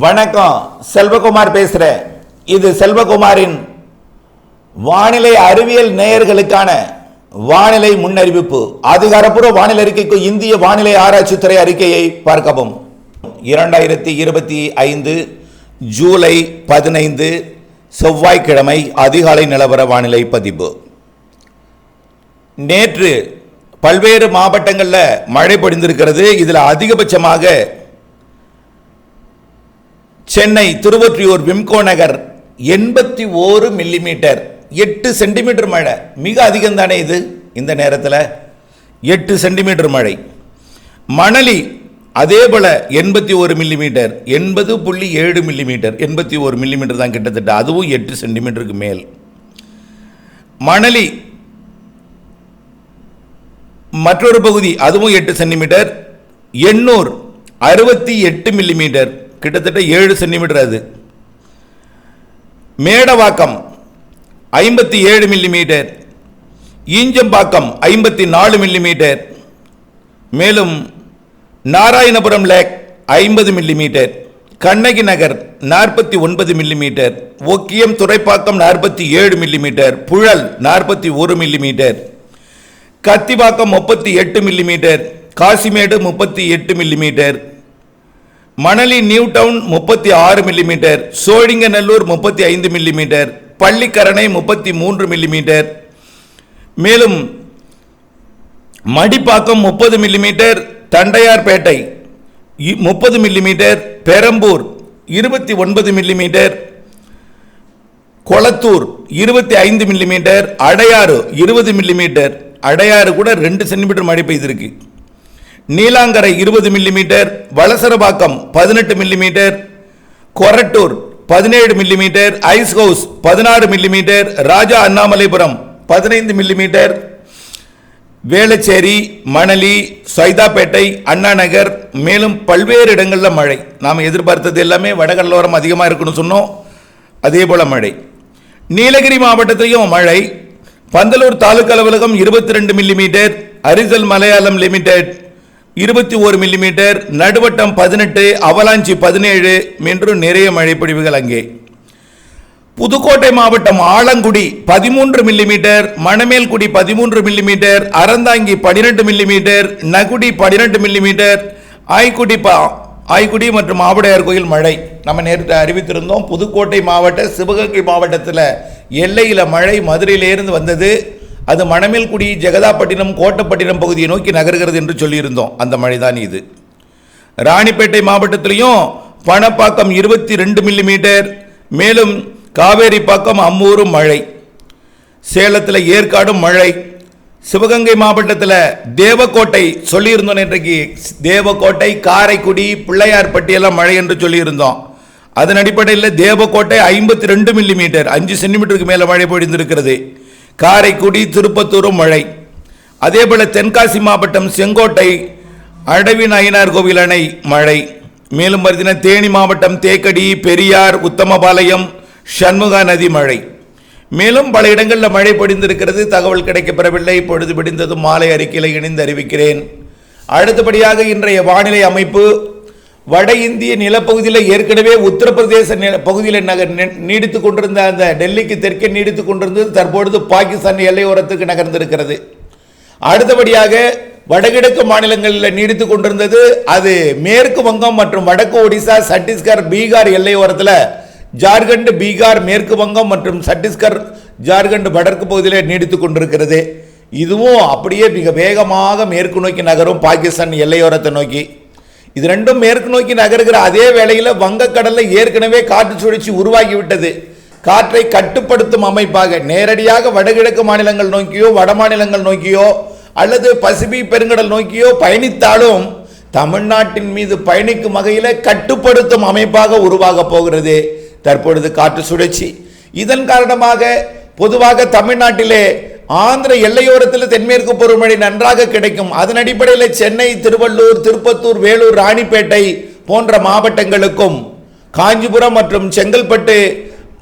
வணக்கம் செல்வகுமார் பேசுகிறேன் இது செல்வகுமாரின் வானிலை அறிவியல் நேயர்களுக்கான வானிலை முன்னறிவிப்பு. அதிகாரப்பூர்வ வானிலை அறிக்கைக்கு இந்திய வானிலை ஆராய்ச்சித்துறை அறிக்கையை பார்க்கவும். இரண்டாயிரத்தி இருபத்தி ஐந்து ஜூலை பதினைந்து செவ்வாய்க்கிழமை அதிகாலை நிலவர வானிலை பதிவு. நேற்று பல்வேறு மாவட்டங்களில் மழை பொழிந்திருக்கிறது. இதில் அதிகபட்சமாக சென்னை திருவொற்றியூர் விம்கோ நகர் எண்பத்தி ஓரு மில்லிமீட்டர். எட்டு சென்டிமீட்டர் மழை. மிக அதிகம் தானே இது? இந்த நேரத்தில் எட்டு சென்டிமீட்டர் மழை. மணலி அதே போல எண்பத்தி ஒரு மில்லிமீட்டர். எண்பது புள்ளி ஏழு மில்லிமீட்டர். எண்பத்தி ஒரு மில்லிமீட்டர் தான் கிட்டத்தட்ட. அதுவும் எட்டு சென்டிமீட்டருக்கு மேல். மணலி மற்றொரு பகுதி அதுவும் எட்டு சென்டிமீட்டர். எண்ணூர் அறுபத்தி எட்டு மில்லிமீட்டர். கிட்டத்தட்ட ஏழு சென்டிமீட்டர் அது. மேடவாக்கம் ஐம்பத்தி ஏழு மில்லிமீட்டர். ஈஞ்சம்பாக்கம் ஐம்பத்தி நாலு மில்லிமீட்டர். மேலும் நாராயணபுரம் லேக் ஐம்பது மில்லிமீட்டர். கண்ணகி நகர் நாற்பத்தி ஒன்பது மில்லிமீட்டர். ஒக்கியம் துறைப்பாக்கம் நாற்பத்தி ஏழு மில்லிமீட்டர். புழல் நாற்பத்தி ஒரு மில்லிமீட்டர். கத்திவாக்கம் முப்பத்தி எட்டு மில்லிமீட்டர். காசிமேடு முப்பத்தி எட்டு மில்லிமீட்டர். மணலி நியூ டவுன் முப்பத்தி ஆறு மில்லிமீட்டர் சோழிங்கநல்லூர் முப்பத்தி ஐந்து மில்லிமீட்டர் பள்ளிக்கரணை முப்பத்தி மூன்று மில்லிமீட்டர் மேலும் மடிப்பாக்கம் முப்பது மில்லிமீட்டர் தண்டையார்பேட்டை முப்பது மில்லிமீட்டர் பெரம்பூர் இருபத்தி ஒன்பது மில்லிமீட்டர் கொளத்தூர் இருபத்தி ஐந்து மில்லிமீட்டர் அடையாறு இருபது மில்லிமீட்டர் அடையாறு கூட ரெண்டு சென்டிமீட்டர் மழை பெய்திருக்கு. நீலாங்கரை இருபது மில்லிமீட்டர் வலசரபாக்கம் பதினெட்டு மில்லிமீட்டர் கொரட்டூர் பதினேழு மில்லிமீட்டர் ஐஸ் ஹவுஸ் பதினாறு மில்லிமீட்டர் ராஜா அண்ணாமலைபுரம் பதினைந்து மில்லிமீட்டர் வேளச்சேரி மணலி சைதாப்பேட்டை அண்ணா நகர் மேலும் பல்வேறு இடங்களில் மழை. நாம் எதிர்பார்த்தது எல்லாமே வடகடலோரம் அதிகமாக இருக்குன்னு சொன்னோம். அதே போல் மழை. நீலகிரி மாவட்டத்திலையும் மழை. பந்தலூர் தாலுக்கா அலுவலகம் இருபத்தி ரெண்டு மில்லிமீட்டர் அரிசல் மலையாளம் லிமிடெட் இருபத்தி ஒரு மில்லிமீட்டர் நடுவட்டம் பதினெட்டு அவலாஞ்சி பதினேழு என்று நிறைய மழைப்பொழிவுகள் அங்கே. புதுக்கோட்டை மாவட்டம் ஆலங்குடி பதிமூன்று மில்லிமீட்டர் மணமேல்குடி பதிமூன்று மில்லிமீட்டர் அறந்தாங்கி பனிரெண்டு மில்லிமீட்டர் நகுடி பனிரெண்டு மில்லிமீட்டர் ஆய்க்குடி பா ஆய்க்குடி மற்றும் ஆவுடையார் கோயில் மழை. நம்ம நேற்று அறிவித்திருந்தோம் புதுக்கோட்டை மாவட்ட சிவகங்கை மாவட்டத்தில் எல்லையில் மழை மதுரையிலேருந்து வந்தது. அது மணமேல்குடி ஜெகதாப்பட்டினம் கோட்டப்பட்டினம் பகுதியை நோக்கி நகர்கிறது என்று சொல்லியிருந்தோம். அந்த மழை தான் இது. ராணிப்பேட்டை மாவட்டத்திலையும் பணப்பாக்கம் இருபத்தி ரெண்டு மில்லிமீட்டர் மேலும் காவேரிப்பாக்கம் அம்மூரும் மழை. சேலத்தில் ஏற்காடும் மழை. சிவகங்கை மாவட்டத்தில் தேவக்கோட்டை சொல்லியிருந்தோம் இன்றைக்கு தேவக்கோட்டை காரைக்குடி பிள்ளையார்பட்டி எல்லாம் மழை என்று சொல்லியிருந்தோம். அதன் அடிப்படையில் தேவக்கோட்டை ஐம்பத்தி ரெண்டு மில்லிமீட்டர் அஞ்சு சென்டிமீட்டருக்கு மேலே மழை பொழிந்திருக்கிறது. காரைக்குடி திருப்பத்தூரும் மழை. அதே போல் தென்காசி மாவட்டம் செங்கோட்டை அடவி நயினார் கோவில் அணை மழை. மேலும் பார்த்தீங்கன்னா தேனி மாவட்டம் தேக்கடி பெரியார் உத்தமபாளையம் சண்முகா நதி மழை. மேலும் பல இடங்களில் மழை பொடிந்திருக்கிறது தகவல் கிடைக்கப்பெறவில்லை. பொழுது பிடிந்ததும் மாலை அறிக்கையில் இணைந்து அறிவிக்கிறேன். அடுத்தபடியாக இன்றைய வானிலை அமைப்பு வட இந்திய நிலப்பகுதியில் ஏற்கனவே உத்தரப்பிரதேச நில பகுதியில் நகர் நீடித்து கொண்டிருந்த அந்த டெல்லிக்கு தெற்கே நீடித்து கொண்டிருந்தது தற்பொழுது பாகிஸ்தான் எல்லையோரத்துக்கு நகர்ந்திருக்கிறது. அடுத்தபடியாக வடகிழக்கு மாநிலங்களில் நீடித்து கொண்டிருந்தது அது மேற்கு வங்கம் மற்றும் வடக்கு ஒடிசா சத்தீஸ்கர் பீகார் எல்லையோரத்தில் ஜார்க்கண்ட் பீகார் மேற்கு வங்கம் மற்றும் சத்தீஸ்கர் ஜார்க்கண்ட் வடக்கு பகுதியில் நீடித்து கொண்டிருக்கிறது. இதுவும் அப்படியே மிக வேகமாக மேற்கு நோக்கி நகரும் பாகிஸ்தான் எல்லையோரத்தை நோக்கி. இது ரெண்டும் மேற்கு நோக்கி நகர்கிற அதே வேளையில் வங்கக்கடலில் ஏற்கனவே காற்று சுழற்சி உருவாகிவிட்டது. காற்றை கட்டுப்படுத்தும் அமைப்பாக நேரடியாக வடகிழக்கு மாநிலங்கள் நோக்கியோ வட மாநிலங்கள் நோக்கியோ அல்லது பசிபி பெருங்கடல் நோக்கியோ பயணித்தாலும் தமிழ்நாட்டின் மீது பயணிக்கும் வகையில் கட்டுப்படுத்தும் அமைப்பாக உருவாக போகிறது. தற்பொழுது காற்று சுழற்சி. இதன் காரணமாக பொதுவாக தமிழ்நாட்டிலே ஆந்திர எல்லையோரத்தில் தென்மேற்கு பருவமழை நன்றாக கிடைக்கும். அதன் அடிப்படையில் சென்னை திருவள்ளூர் திருப்பத்தூர் வேலூர் ராணிப்பேட்டை போன்ற மாவட்டங்களுக்கும் காஞ்சிபுரம் மற்றும் செங்கல்பட்டு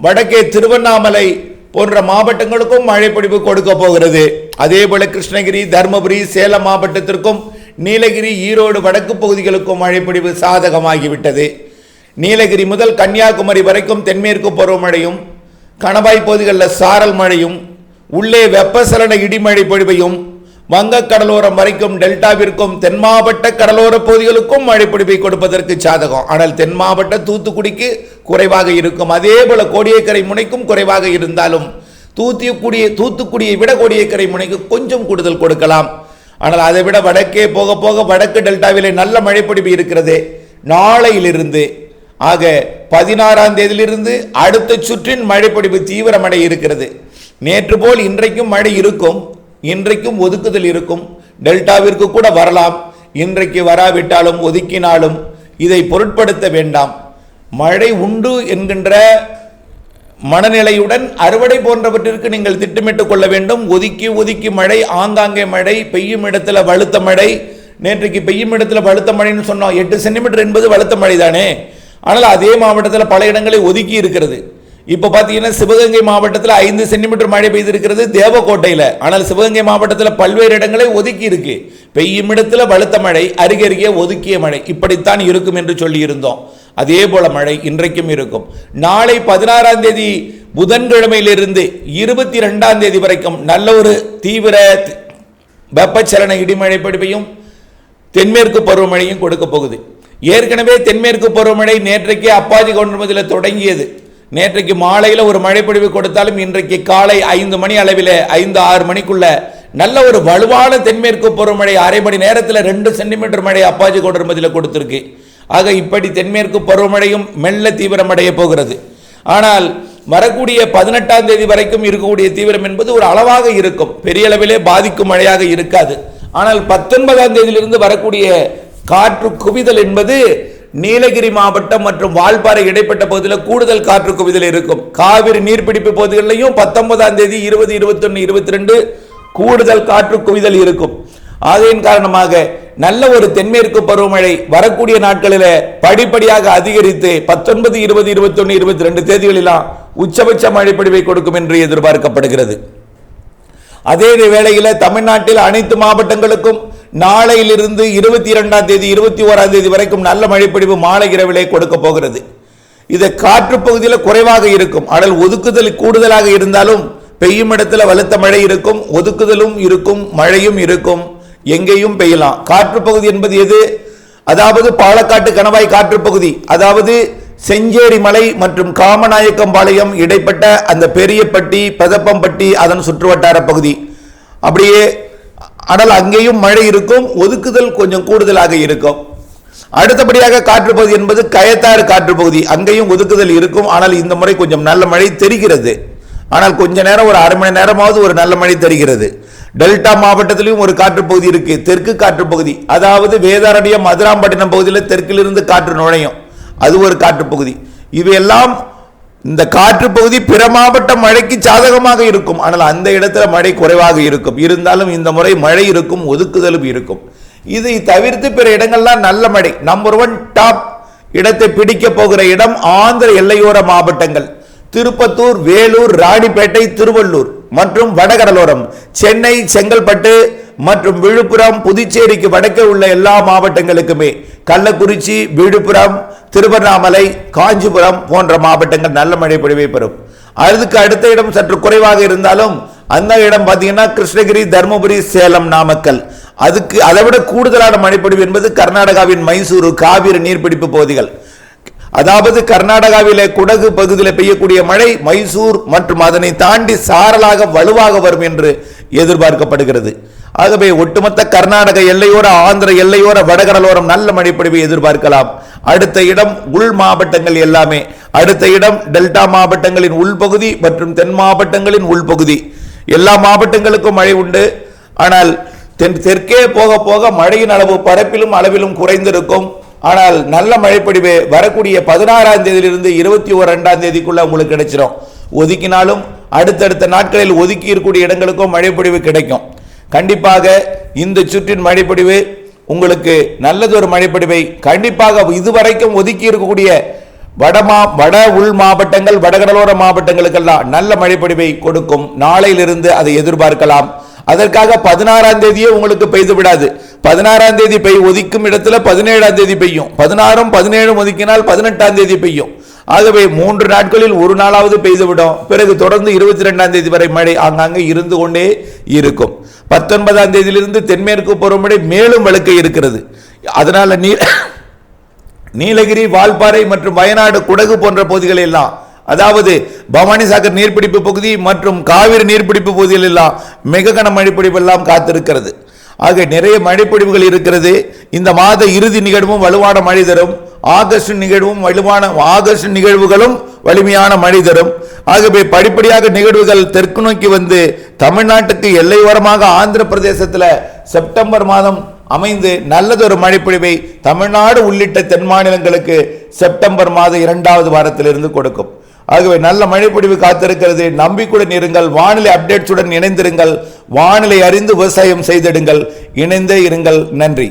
வடக்கே திருவண்ணாமலை போன்ற மாவட்டங்களுக்கும் மழைப்பிடிப்பு கொடுக்க போகிறது. அதேபோல கிருஷ்ணகிரி தருமபுரி சேலம் மாவட்டத்திற்கும் நீலகிரி ஈரோடு வடக்கு பகுதிகளுக்கும் மழைப்பிடிப்பு சாதகமாகிவிட்டது. நீலகிரி முதல் கன்னியாகுமரி வரைக்கும் தென்மேற்கு பருவமழையும் கணவாய் பகுதிகளில் சாரல் மழையும் உள்ளே வெப்பசலன இடிமழை பொழிவையும் வங்கக் கடலோரம் வரைக்கும் டெல்டாவிற்கும் தென் மாவட்ட கடலோர பகுதிகளுக்கும் மழை பொழிவை கொடுப்பதற்கு சாதகம். ஆனால் தென் மாவட்ட தூத்துக்குடிக்கு குறைவாக இருக்கும். அதே போல கோடியக்கரை முனைக்கும் குறைவாக இருந்தாலும் தூத்துக்குடியை தூத்துக்குடியை விட கோடியக்கரை முனைக்கு கொஞ்சம் கூடுதல் கொடுக்கலாம். ஆனால் அதை விட வடக்கே போக போக வடக்கு டெல்டாவிலே நல்ல மழைப்பொழிவு இருக்கிறது. நாளையிலிருந்து ஆக பதினாறாம் தேதியிலிருந்து அடுத்த சுற்றின் மழைப்பொழிவு தீவிரமடை இருக்கிறது. நேற்று போல் இன்றைக்கும் மழை இருக்கும் இன்றைக்கும் ஒதுக்குதல் இருக்கும் டெல்டாவிற்கு கூட வரலாம் இன்றைக்கு வராவிட்டாலும் ஒதுக்கினாலும் இதை பொருட்படுத்த வேண்டாம். மழை உண்டு என்கின்ற மனநிலையுடன் அறுவடை போன்றவற்றிற்கு நீங்கள் திட்டமிட்டுக் கொள்ள வேண்டும். ஒதுக்கி ஒதுக்கி மழை ஆங்காங்கே மழை பெய்யும் இடத்துல வலுத்த மழை. நேற்றைக்கு பெய்யும் இடத்துல வலுத்த மழைன்னு சொன்னோம். எட்டு சென்டிமீட்டர் என்பது வலுத்த மழை தானே ஆனால் அதே மாவட்டத்தில் பல இடங்களை ஒதுக்கி இருக்கிறது. இப்போ பார்த்தீங்கன்னா சிவகங்கை மாவட்டத்தில் ஐந்து சென்டிமீட்டர் மழை பெய்திருக்கிறது தேவக்கோட்டையில். ஆனால் சிவகங்கை மாவட்டத்தில் பல்வேறு இடங்களை ஒதுக்கி இருக்கு. பெய்யும் இடத்துல வலுத்த மழை அருகருகே ஒதுக்கிய மழை. இப்படித்தான் இருக்கும் என்று சொல்லியிருந்தோம். அதே போல மழை இன்றைக்கும் இருக்கும். நாளை பதினாறாம் தேதி புதன்கிழமையிலிருந்து இருபத்தி ரெண்டாம் தேதி வரைக்கும் நல்ல ஒரு தீவிர வெப்பச்சலன இடிமழை பொழிவையும் தென்மேற்கு பருவமழையும் கொடுக்க போகுது. ஏற்கனவே தென்மேற்கு பருவமழை நேற்றைக்கு அப்பாஜி கவுண்டமதியில் தொடங்கியது. நேற்றைக்கு மாலையில் ஒரு மழைப்பொழிவு கொடுத்தாலும் இன்றைக்கு காலை ஐந்து மணி அளவில் ஐந்து ஆறு மணிக்குள்ள நல்ல ஒரு வலுவான தென்மேற்கு பருவமழை அரை மணி நேரத்தில் ரெண்டு சென்டிமீட்டர் மழை அப்பாஜி கவுண்டமதியில் கொடுத்துருக்கு. ஆக இப்படி தென்மேற்கு பருவமழையும் மெல்ல தீவிரமடைய போகிறது. ஆனால் வரக்கூடிய பதினெட்டாம் தேதி வரைக்கும் இருக்கக்கூடிய தீவிரம் என்பது ஒரு அளவாக இருக்கும். பெரிய அளவிலே பாதிக்கும் மழையாக இருக்காது. ஆனால் பத்தொன்பதாம் தேதியிலிருந்து வரக்கூடிய காற்று குவிதல் என்பது நீலகிரி மாவட்டம் மற்றும் வால்பாறை இடைப்பட்ட பகுதியில் கூடுதல் காற்று குவிதல் இருக்கும். காவிரி நீர்பிடிப்பு பகுதிகளிலையும் பத்தொன்பதாம் தேதி இருபது இருபத்தொன்னு இருபத்தி ரெண்டு கூடுதல் காற்று குவிதல் இருக்கும். அதன் காரணமாக நல்ல ஒரு தென்மேற்கு பருவமழை வரக்கூடிய நாட்களில் படிப்படியாக அதிகரித்து பத்தொன்பது இருபது இருபத்தொன்னு இருபத்தி ரெண்டு தேதிகளிலாம் உச்சபட்ச மழைப்பொழிவை கொடுக்கும் என்று எதிர்பார்க்கப்படுகிறது. அதே வேளையில் தமிழ்நாட்டில் அனைத்து மாவட்டங்களுக்கும் நாளையிலிருந்து இருபத்தி இரண்டாம் தேதி இருபத்தி ஓராம் தேதி வரைக்கும் நல்ல மழைப்பொழிவு மாலை இரவிலே கொடுக்க போகிறது. இது காற்று பகுதியில் குறைவாக இருக்கும். ஆனால் ஒதுக்குதல் கூடுதலாக இருந்தாலும் பெய்யும் இடத்துல வலுத்த மழை இருக்கும். ஒதுக்குதலும் இருக்கும் மழையும் இருக்கும். எங்கேயும் பெய்யலாம். காற்று பகுதி என்பது எது? அதாவது பாலக்காட்டு கணவாய் காற்று பகுதி. அதாவது செஞ்சேரி மலை மற்றும் காமநாயக்கம்பாளையம் இடைப்பட்ட அந்த பெரியப்பட்டி பதப்பம்பட்டி அதன் சுற்றுவட்டார பகுதி. அப்படியே ஆனால் அங்கேயும் மழை இருக்கும் ஒதுக்குதல் கொஞ்சம் கூடுதலாக இருக்கும். அடுத்தபடியாக காற்று பகுதி என்பது கயத்தாறு காற்று பகுதி. அங்கேயும் ஒதுக்குதல் இருக்கும். ஆனால் இந்த முறை கொஞ்சம் நல்ல மழை தெரிகிறது. ஆனால் கொஞ்ச நேரம் ஒரு அரை மணி நேரமாவது ஒரு நல்ல மழை தெரிகிறது. டெல்டா மாவட்டத்திலும் ஒரு காற்று பகுதி இருக்கு. தெற்கு காற்று பகுதி. அதாவது வேதாரண்யம் மதுராம்பட்டினம் பகுதியில் தெற்கிலிருந்து காற்று நுழையும். அது ஒரு காற்று பகுதி. இவையெல்லாம் இந்த காற்று பகுதி பிற மாவட்ட மழைக்கு சாதகமாக இருக்கும். ஆனால் அந்த இடத்துல மழை குறைவாக இருக்கும். இருந்தாலும் இந்த முறை மழை இருக்கும் ஒதுக்குதலும் இருக்கும். இதை தவிர்த்து பிற இடங்கள்லாம் நல்ல மழை. நம்பர் ஒன் டாப் இடத்தை பிடிக்க போகிற இடம் ஆந்திர எல்லையோர மாவட்டங்கள். திருப்பத்தூர் வேலூர் ராணிப்பேட்டை திருவள்ளூர் மற்றும் வடகடலோரம். சென்னை செங்கல்பட்டு மற்றும் விழுப்புரம் புதுச்சேரிக்கு வடக்கே உள்ள எல்லா மாவட்டங்களுக்குமே கள்ளக்குறிச்சி விழுப்புரம் திருவண்ணாமலை காஞ்சிபுரம் போன்ற மாவட்டங்கள் நல்ல மழை பொழிவை பெறும். அதுக்கு அடுத்த இடம் சற்று குறைவாக இருந்தாலும் அந்த இடம் பார்த்தீங்கன்னா கிருஷ்ணகிரி தருமபுரி சேலம் நாமக்கல். அதுக்கு அதை விட கூடுதலான மழைப்பொழிவு என்பது கர்நாடகாவின் மைசூரு காவிரி நீர்பிடிப்பு பகுதிகள். அதாவது கர்நாடகாவிலே குடகு பகுதியில் பெய்யக்கூடிய மழை மைசூர் மற்றும் அதனை தாண்டி சாரலாக வலுவாக வரும் என்று எதிர்பார்க்கப்படுகிறது. ஆகவே ஒட்டுமொத்த கர்நாடக எல்லையோர ஆந்திர எல்லையோர வடகடலோரம் நல்ல மழைப்பொழிவை எதிர்பார்க்கலாம். அடுத்த இடம் உள் மாவட்டங்கள் எல்லாமே. அடுத்த இடம் டெல்டா மாவட்டங்களின் உள்பகுதி மற்றும் தென் மாவட்டங்களின் உள்பகுதி. எல்லா மாவட்டங்களுக்கும் மழை உண்டு. ஆனால் தென் தெற்கே போக போக மழையின் அளவு பரப்பிலும் அளவிலும் குறைந்திருக்கும். ஆனால் நல்ல மழைப்பொழிவு வரக்கூடிய பதினாறாம் தேதியிலிருந்து இருபத்தி ஓர் ரெண்டாம் தேதிக்குள்ள உங்களுக்கு கிடைச்சிடும் ஒதுக்கினாலும் அடுத்தடுத்த நாட்களில் ஒதுக்கி இருக்கக்கூடிய இடங்களுக்கும் மழைப்பொழிவு கிடைக்கும். கண்டிப்பாக இந்த சுற்றின் மழைப்பொழிவு உங்களுக்கு நல்லது ஒரு மழைப்பொழிவை கண்டிப்பாக இதுவரைக்கும் ஒதுக்கி இருக்கக்கூடிய வடமா வட உள் மாவட்டங்கள் வடகடலோர மாவட்டங்களுக்கெல்லாம் நல்ல மழைப்பொழிவை கொடுக்கும். நாளையிலிருந்து அதை எதிர்பார்க்கலாம். அதற்காக பதினாறாம் தேதியே உங்களுக்கு பெய்து விடாது. பதினாறாம் தேதி பெய் ஒதுக்கும் இடத்துல பதினேழாம் தேதி பெய்யும். பதினாறும் பதினேழும் ஒதுக்கினால் பதினெட்டாம் தேதி பெய்யும். ஆகவே மூன்று நாட்களில் ஒரு நாளாவது பெய்துவிடும். பிறகு தொடர்ந்து இருபத்தி ரெண்டாம் தேதி வரை மழை ஆங்காங்கே இருந்து கொண்டே இருக்கும். பத்தொன்பதாம் தேதியிலிருந்து தென்மேற்கு பருவமழை மேலும் வழுக்க இருக்கிறது. அதனால நீ நீலகிரி வால்பாறை மற்றும் வயநாடு குடகு போன்ற பகுதிகள் எல்லாம் அதாவது பவானி சாகர் நீர்பிடிப்பு பகுதி மற்றும் காவிரி நீர்பிடிப்பு பகுதிகள் எல்லாம் மிக கன மழைப்பிடிப்பு எல்லாம் காத்திருக்கிறது. ஆக நிறைய மழைப்பொழிவுகள் இருக்கிறது. இந்த மாத இறுதி நிகழ்வும் வலுவான மழை தரும். ஆகஸ்ட் நிகழ்வும் வலுவான ஆகஸ்ட் நிகழ்வுகளும் வலிமையான மழை தரும். ஆகவே படிப்படியாக நிகழ்வுகள் தெற்கு நோக்கி வந்து தமிழ்நாட்டுக்கு எல்லையோரமாக ஆந்திர பிரதேசத்தில் செப்டம்பர் மாதம் அமைந்து நல்லதொரு மழைப்பொழிவை தமிழ்நாடு உள்ளிட்ட தென் மாநிலங்களுக்கு செப்டம்பர் மாத இரண்டாவது வாரத்திலிருந்து கொடுக்கும். ஆகவே நல்ல மழைப்பொழிவு காத்திருக்கிறது. நம்பிக்கையுடன் இருங்கள். வானிலை அப்டேட்ஸுடன் இணைந்திருங்கள். வானிலை அறிந்து விவசாயம் செய்திடுங்கள். இணைந்தே இருங்கள். நன்றி.